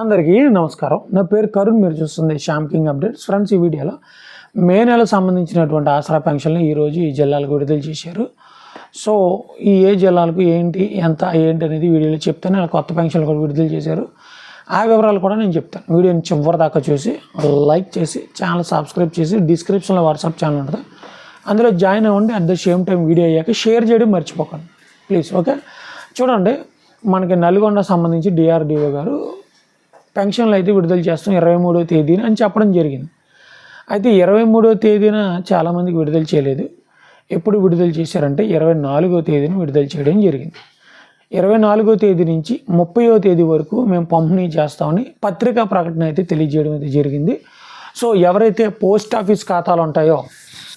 అందరికీ నమస్కారం. నా పేరు కరుణ్ మీరు చూస్తుంది శ్యామ్ కింగ్ అప్డేట్స్. ఫ్రెండ్స్ ఈ వీడియోలో మే నెలకు సంబంధించినటువంటి ఆసరా పెన్షన్లు ఈరోజు ఈ జిల్లాలకు విడుదల చేశారు. సో ఈ ఏ జిల్లాలకు ఏంటి ఎంత ఏంటి అనేది వీడియోలో చెప్తాను. అలా కొత్త పెన్షన్లు కూడా విడుదల చేశారు. ఆ వివరాలు కూడా నేను చెప్తాను. వీడియోని చివరి దాకా చూసి లైక్ చేసి ఛానల్ సబ్స్క్రైబ్ చేసి డిస్క్రిప్షన్లో వాట్సాప్ ఛానల్ ఉంటుంది. అందులో జాయిన్ అవ్వండి. At the same time video అయ్యాక షేర్ చేయడం మర్చిపోకండి. Please okay? చూడండి మనకి నల్గొండ సంబంధించి డిఆర్డిఓ గారు పెన్షన్లు అయితే విడుదల చేస్తాం ఇరవై మూడో తేదీన అని చెప్పడం జరిగింది. అయితే ఇరవై మూడో తేదీన చాలామందికి విడుదల చేయలేదు. ఎప్పుడు విడుదల చేశారంటే ఇరవై నాలుగో తేదీన విడుదల చేయడం జరిగింది. ఇరవై నాలుగో తేదీ నుంచి ముప్పయో తేదీ వరకు మేము పంపిణీ చేస్తామని పత్రికా ప్రకటన అయితే తెలియజేయడం అయితే జరిగింది. సో ఎవరైతే పోస్ట్ ఆఫీస్ ఖాతాలు ఉంటాయో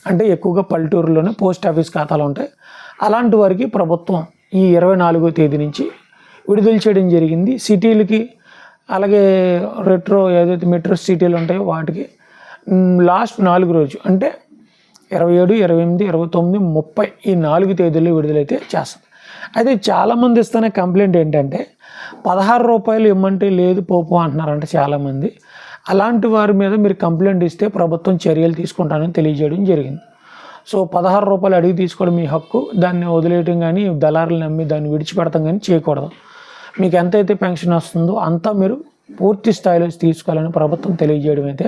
అంటే ఎక్కువగా పల్లెటూరులోనే పోస్ట్ ఆఫీస్ ఖాతాలు ఉంటాయి అలాంటి వారికి ప్రభుత్వం ఈ ఇరవై నాలుగో తేదీ నుంచి విడుదల చేయడం జరిగింది. సిటీలకి అలాగే రెట్రో ఏదైతే మెట్రో సిటీలు ఉంటాయో వాటికి లాస్ట్ నాలుగు రోజు అంటే ఇరవై ఏడు ఇరవై ఎనిమిది ఇరవై తొమ్మిది ముప్పై ఈ నాలుగు తేదీల్లో విడుదలైతే చేస్తుంది అయితే చాలామంది ఇస్తున్న కంప్లైంట్ ఏంటంటే పదహారు రూపాయలు ఇమ్మంటే లేదు పోపు అంటున్నారంట చాలామంది. అలాంటి వారి మీద మీరు కంప్లైంట్ ఇస్తే ప్రభుత్వం చర్యలు తీసుకుంటానని తెలియజేయడం జరిగింది. సో పదహారు రూపాయలు అడిగి తీసుకోవడం మీ హక్కు. దాన్ని వదిలేయటం కానీ దళారులు నమ్మి దాన్ని విడిచిపెడతాం కానీ చేయకూడదు. మీకు ఎంతైతే పెన్షన్ వస్తుందో అంతా మీరు పూర్తి స్థాయిలో తీసుకోవాలని ప్రభుత్వం తెలియజేయడం అయితే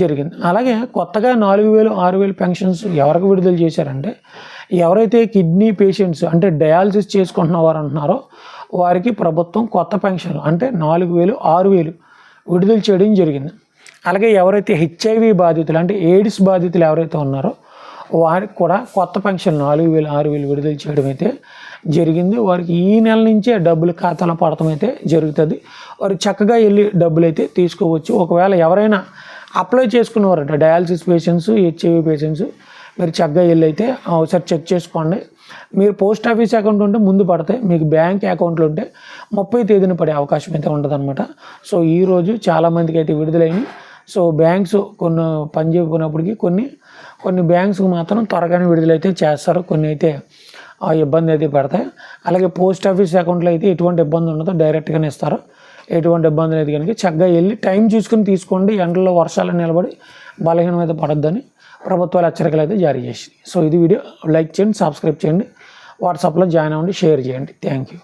జరిగింది. అలాగే కొత్తగా నాలుగు వేలు ఆరు వేలు పెన్షన్స్ ఎవరికి విడుదల చేశారంటే ఎవరైతే కిడ్నీ పేషెంట్స్ అంటే డయాలసిస్ చేసుకుంటున్న వారు అంటున్నారో వారికి ప్రభుత్వం కొత్త పెన్షన్ అంటే నాలుగు వేలు ఆరు వేలు విడుదల చేయడం జరిగింది. అలాగే ఎవరైతే హెచ్ఐవి బాధితులు అంటే ఎయిడ్స్ బాధితులు ఎవరైతే ఉన్నారో వారికి కూడా కొత్త పెన్షన్ నాలుగు వేలు ఆరు వేలు విడుదల చేయడం అయితే జరిగింది. వారికి ఈ నెల నుంచే డబ్బులు ఖాతాలో పడటం అయితే జరుగుతుంది. వారు చక్కగా వెళ్ళి డబ్బులు అయితే తీసుకోవచ్చు. ఒకవేళ ఎవరైనా అప్లై చేసుకున్నవారంట డయాలసిస్ పేషెంట్స్ హెచ్ఐవి పేషెంట్స్ మీరు చక్కగా వెళ్ళి అయితే ఒకసారి చెక్ చేసుకోండి. మీరు పోస్ట్ ఆఫీస్ అకౌంట్ ఉంటే ముందు పడతాయి మీకు బ్యాంక్ అకౌంట్లు ఉంటే ముప్పై తేదీన పడే అవకాశం అయితే ఉంటుందన్నమాట సో ఈరోజు చాలామందికి అయితే విడుదలైనవి సో బ్యాంక్స్ కొన్ని పనిచేయకున్నప్పటికీ కొన్ని కొన్ని బ్యాంక్స్కి మాత్రం త్వరగానే విడుదలైతే చేస్తారు. కొన్ని అయితే ఆ ఇబ్బంది అయితే పడతాయి. అలాగే పోస్ట్ ఆఫీస్ అకౌంట్లో అయితే ఎటువంటి ఇబ్బంది ఉండదో డైరెక్ట్గానే ఇస్తారు. ఎటువంటి ఇబ్బంది లేదు కనుక చక్కగా వెళ్ళి టైం చూసుకుని తీసుకోండి. ఎండలో వర్షాలు నిలబడి బలహీనం అయితే పడద్దని ప్రభుత్వాలు హెచ్చరికలు అయితే జారీ చేసింది. సో ఇది వీడియో లైక్ చేయండి సబ్స్క్రైబ్ చేయండి. వాట్సాప్లో జాయిన్ అవ్వండి షేర్ చేయండి. Thank you.